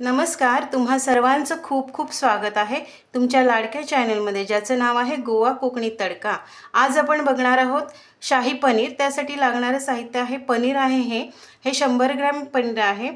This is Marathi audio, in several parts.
नमस्कार तुम्हा सर्वांचं खूप खूप स्वागत आहे तुमच्या लाडक्या चॅनलमध्ये ज्याचं नाव आहे गोवा कोकणी तडका. आज आपण बघणार आहोत शाही पनीर. त्यासाठी लागणारं साहित्य आहे पनीर आहे हे. हे शंभर ग्रॅम पनीर आहे.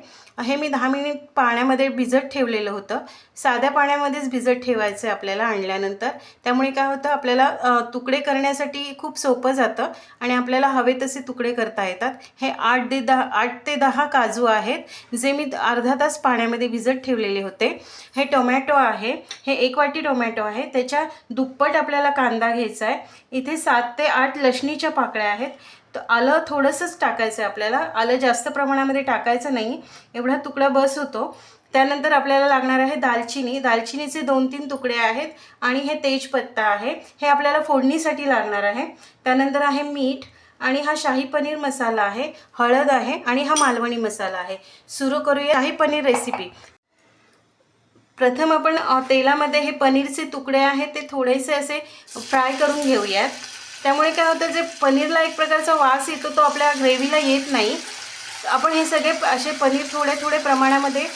हे मी दहा मिनिट पाण्यामध्ये भिजत ठेवलेलं होतं. साध्या पाण्यामध्येच भिजत ठेवायचं आहे आपल्याला आणल्यानंतर. त्यामुळे काय होतं आपल्याला तुकडे करण्यासाठी खूप सोपं जातं आणि आपल्याला हवे तसे तुकडे करता येतात. हे आठ ते दहा आठ ते दहा काजू आहेत जे मी अर्धा तास पाण्यामध्ये भिजत ठेवलेले होते. हे टोमॅटो आहे. हे एक वाटी टोमॅटो आहे. त्याच्या दुप्पट आपल्याला कांदा घ्यायचा आहे. इथे सात ते आठ लसणीच्या पाकळ्या आहेत. तर आलं थोडंसंच टाकायचं आहे आपल्याला. आलं जास्त प्रमाणामध्ये टाकायचं नाही. एवढा तुकडा बस होतो. त्यानंतर आपल्याला लागणार आहे दालचिनी. दालचिनीचे दोन तीन तुकडे आहेत आणि हे तेजपत्ता आहे. हे आपल्याला फोडणीसाठी लागणार आहे. त्यानंतर आहे मीठ आणि हा शाही पनीर मसाला आहे. हळद आहे आणि हा मालवणी मसाला आहे. सुरू करूया शाही पनीर रेसिपी प्रथम आपण तेलामध्ये हे पनीरचे तुकडे आहेत ते थोडेसे असे फ्राय करून घेऊयात. त्यामुळे काय होतं जे पनीरला एक प्रकारचा वास येतो तो आपल्या ग्रेव्हीला येत नाही. आपण हे सगळे असे पनीर थोडे थोडे प्रमाणामध्ये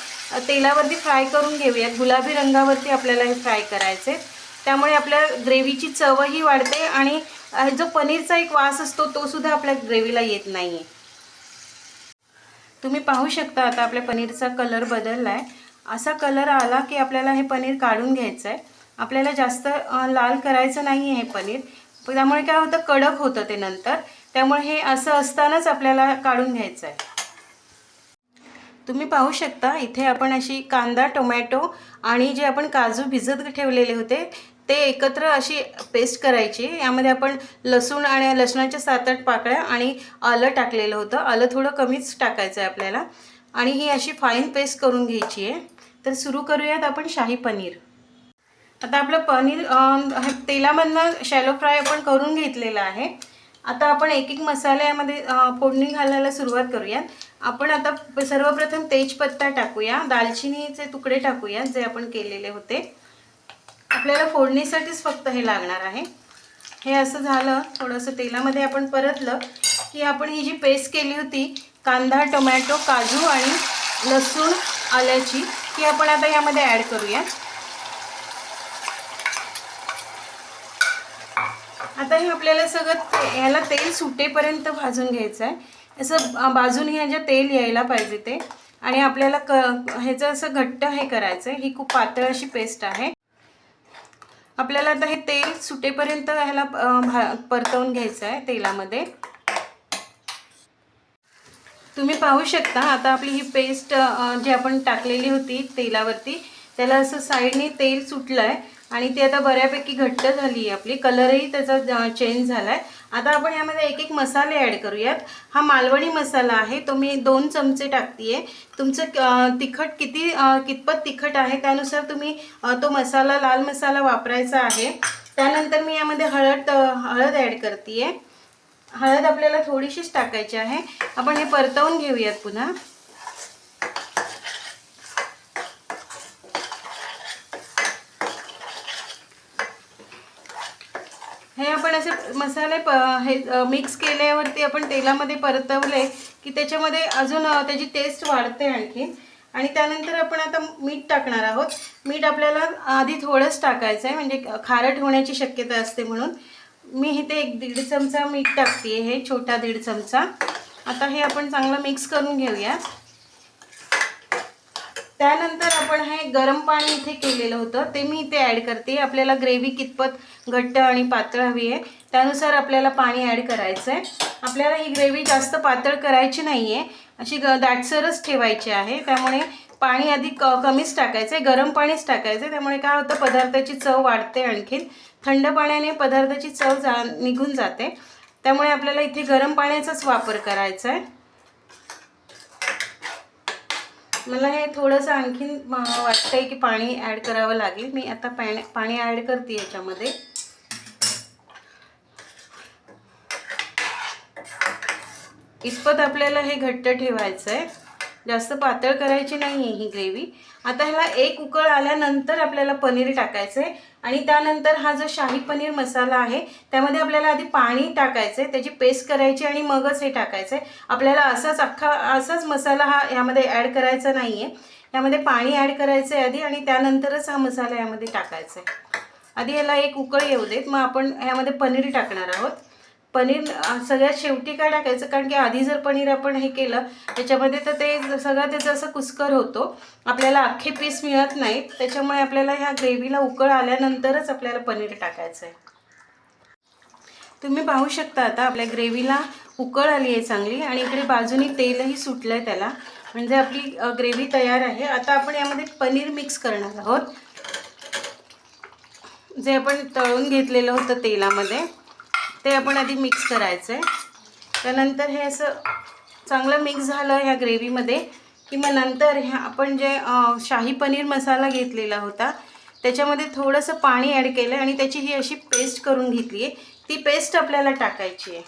तेलावरती फ्राय करून घेऊयात. गुलाबी रंगावरती आपल्याला हे फ्राय करायचे त्यामुळे आपल्या ग्रेव्हीची चवही वाढते आणि जो पनीरचा एक वास असतो तो सुद्धा आपल्या ग्रेव्हीला येत नाही आहे तुम्ही पाहू शकता आता आपल्या पनीरचा कलर बदलला आहे असा कलर आला की आपल्याला हे पनीर काढून घ्यायचं आहे आपल्याला जास्त लाल करायचं नाही आहे हे पनीर. त्यामुळे काय होतं कडक होतं ते नंतर. त्यामुळे हे असं असतानाच आपल्याला काढून घ्यायचं आहे. तुम्ही पाहू शकता इथे आपण अशी कांदा टोमॅटो आणि जे आपण काजू भिजत ठेवलेले होते ते एकत्र अशी पेस्ट करायची. यामध्ये आपण लसूण आणि लसणाच्या सात आठ पाकळ्या आणि आलं टाकलेलं होतं. आलं थोडं कमीच टाकायचं आहे आपल्याला. आणि ही अशी फाईन पेस्ट करून घ्यायची आहे. तर सुरू करूयात आपण शाही पनीर. आता आपलं पनीर तेलामधनं शॅलो फ्राय आपण करून घेतलेलं आहे. आता आपण एक एक मसाल्यामध्ये फोडणी घालायला सुरुवात करूयात. आपण आता सर्वप्रथम तेजपत्ता टाकूया. दालचिनीचे तुकडे टाकूया जे आपण केलेले होते. आपल्याला फोडणीसाठीच फक्त हे लागणार आहे. हे असं झालं थोडंसं तेलामध्ये आपण परतलं की आपण ही जी पेस्ट केली होती कांदा टोमॅटो काजू आणि लसूण आल्याची ती आपण आता यामध्ये ॲड करूया आता हे आपल्याला सगळं ते- तेल सुटेपर्यंत भाजून घ्यायचं आहे. असं अ, बाजूने ह्याच्या तेल यायला पाहिजे ते. आणि आपल्याला क ह्याचं असं घट्ट हे करायचं आहे. ही खूप पातळ अशी पेस्ट आहे. आपल्याला आता हे तेल सुटेपर्यंत ह्याला भा परतवून घ्यायचं आहे तेलामध्ये. तुम्ही पाहू शकता आता आपली ही पेस्ट जी आपण टाकलेली होती तेलावरती त्याला असं साईडने तेल सुटलं आहे आणि ती आता बऱ्यापैकी घट्ट झाली आहे आपली. कलरही त्याचा चेंज झाला आहे आता आपण यामध्ये एक एक मसाले ॲड करूयात. हा मालवणी मसाला आहे तो मी दोन चमचे टाकते आहे तुमचं तिखट किती कितपत तिखट आहे त्यानुसार तुम्ही तो मसाला लाल मसाला वापरायचा आहे. त्यानंतर मी यामध्ये हळद हळद ॲड करते आहे हळद आपल्याला थोडीशीच टाकायची आहे. आपण हे परतवून घेऊयात पुन्हा. हे आपण असे मसाले प हे मिक्स केल्यावरती आपण तेलामध्ये परतवले की त्याच्यामध्ये अजून त्याची टेस्ट वाढते आणखी. आणि त्यानंतर आपण आता मीठ टाकणार आहोत. मीठ आपल्याला आधी थोडंच टाकायचं आहे म्हणजे खारट होण्याची शक्यता असते म्हणून. मी इथे एक दीड चमचा मीठ टाकते हे छोटा दीड चमचा. आता हे आपण चांगलं मिक्स करून घेऊया. त्यानंतर आपण हे गरम पाणी इथे केलेलं होतं. ते मी इथे ॲड करते. आपल्याला ग्रेव्ही कितपत घट्ट आणि पातळ हवी आहे त्यानुसार आपल्याला पाणी ॲड करायचं आहे आपल्याला ही ग्रेव्ही जास्त पातळ करायची नाही आहे अशी ग दाटसरच ठेवायची आहे. त्यामुळे पाणी आधी क कमीच टाकायचं आहे गरम पाणीच टाकायचं आहे त्यामुळे काय होतं पदार्थाची चव वाढते आणखीन. थंड पाण्याने पदार्थाची चव जा निघून जाते. त्यामुळे आपल्याला इथे गरम पाण्याचाच वापर करायचा आहे मला हे थोडंसं आणखीन वाटतंय की पाणी ॲड करावं लागेल. मी आता पाणी पाणी ॲड करते याच्यामध्ये. इतपत आपल्याला हे घट्ट ठेवायचं आहे जास्त पातळ करायची नाही आहे ही ग्रेव्ही. आता ह्याला एक उकळ आल्यानंतर आपल्याला पनीर टाकायचं आहे आणि त्यानंतर हा जो शाही पनीर मसाला आहे त्यामध्ये आपल्याला आधी पाणी टाकायचं आहे त्याची पेस्ट करायची आणि मगच हे टाकायचं आहे आपल्याला असाच अख्खा असाच मसाला हा ह्यामध्ये ॲड करायचा नाही आहे यामध्ये पाणी ॲड करायचं आहे आधी आणि त्यानंतरच हा मसाला यामध्ये टाकायचा आहे आधी याला एक उकळ येऊ देत मग आपण ह्यामध्ये पनीर टाकणार आहोत. पनीर सगळ्यात शेवटी काय टाकायचं? कारण की आधी जर पनीर आपण हे केलं त्याच्यामध्ये तर ते सगळं त्याचं असं कुस्कर होतो. आपल्याला अख्खे पीस मिळत नाहीत. त्याच्यामुळे आपल्याला ह्या ग्रेव्हीला उकळ आल्यानंतरच आपल्याला पनीर टाकायचं आहे तुम्ही पाहू शकता आता आपल्या ग्रेव्हीला उकळ आली आहे चांगली आणि इकडे बाजूनी तेलही सुटलं आहे त्याला. म्हणजे आपली ग्रेव्ही तयार आहे. आता आपण यामध्ये पनीर मिक्स करणार आहोत. जे आपण तळून घेतलेलं होतं तेलामध्ये. ते आपण आधी मिक्स करायचं आहे त्यानंतर हे असं चांगलं मिक्स झालं ह्या ग्रेव्हीमध्ये की मग नंतर ह्या आपण जे शाही पनीर मसाला घेतलेला होता त्याच्यामध्ये थोडंसं पाणी ॲड केलं आणि त्याची ही अशी पेस्ट करून घेतली आहे ती पेस्ट आपल्याला टाकायची आहे.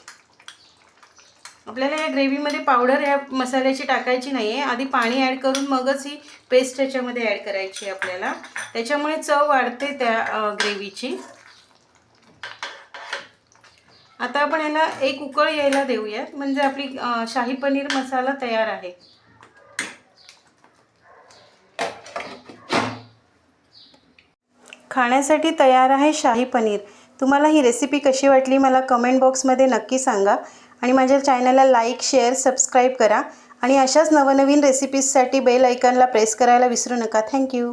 आपल्याला या ग्रेव्हीमध्ये पावडर या मसाल्याची टाकायची नाही आहे आधी पाणी ॲड करून मगच ही पेस्ट त्याच्यामध्ये ॲड करायची आहे आपल्याला. त्याच्यामुळे चव वाढते त्या ग्रेव्हीची आता आपण याला एक उकळ यायला देऊयात. म्हणजे आपली शाही पनीर मसाला तयार आहे. खाण्यासाठी तयार आहे शाही पनीर. तुम्हाला ही रेसिपी कशी वाटली मला कमेंट बॉक्समध्ये नक्की सांगा. आणि माझ्या चॅनलला लाईक शेअर सबस्क्राईब करा. आणि अशाच नवनवीन रेसिपीजसाठी बेल ऐकनला प्रेस करायला विसरू नका. थँक्यू